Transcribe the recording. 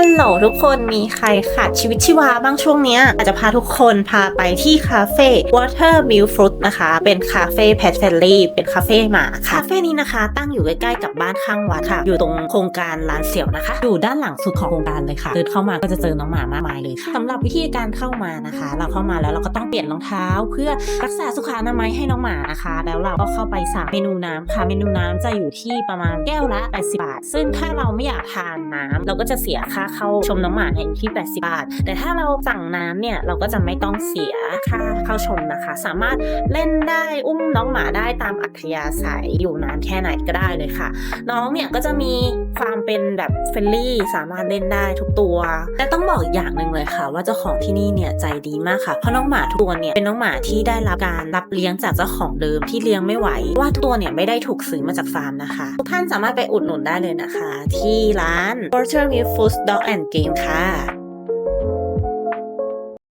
ฮัลโหลทุกคนมีใครขาดชีวิตชีวาบ้างช่วงเนี้ยอาจจะพาทุกคนพาไปที่คาเฟ่ Water Milk Fruit นะคะ เป็นคาเฟ่ Pet Friendly เป็นคาเฟ่หมาคาเฟ่นี้นะคะตั้งอยู่ใกล้ๆกับบ้านข้างวัดค่ะ อยู่ตรงโครงการร้านเสี่ยวนะคะ อยู่ด้านหลังสุดของโครงการเลยค่ะเดินเข้ามาก็จะเจอน้องหมามากมายเลยค่ะสำหรับวิธีการเข้ามานะคะ เราเข้ามาแล้วเราก็ต้องเปลี่ยนรองเท้า เพื่อรักษาสุขอนามัยให้น้องหมานะคะ แล้วเราก็เข้าไปสั่งเมนูน้ำค่ะ เมนูน้ำจะอยู่ที่ประมาณแก้วละ80บาท ซึ่งถ้าเราไม่อยากทานน้ำเราก็จะเสียค่าเข้าชมน้องหมาเนี่ยอยู่ที่ 80 บาท แต่ถ้าเราสั่งน้ำเนี่ยเราก็จะไม่ต้องเสียค่าเข้าชมนะคะ สามารถเล่นได้อุ้มน้องหมาได้ตามอัธยาศัยอยู่นานแค่ไหนก็ได้เลยค่ะ น้องเนี่ยก็จะมีความเป็นแบบเฟรนลี่สามารถเล่นได้ทุกตัว แต่ต้องบอกอย่างหนึ่งเลยค่ะ ว่าเจ้าของที่นี่เนี่ยใจดีมากค่ะเพราะน้องหมาทุกตัวเนี่ยเป็นน้องหมาที่ได้รับการรับเลี้ยงจากเจ้าของเดิมที่เลี้ยงไม่ไหว ว่าตัวเนี่ยไม่ได้ถูกซื้อมาจากฟาร์มนะคะ ทุกท่านสามารถไปอุดหนุนได้เลยนะคะ ที่ร้าน Water Milk Food Dog and Game ค่ะ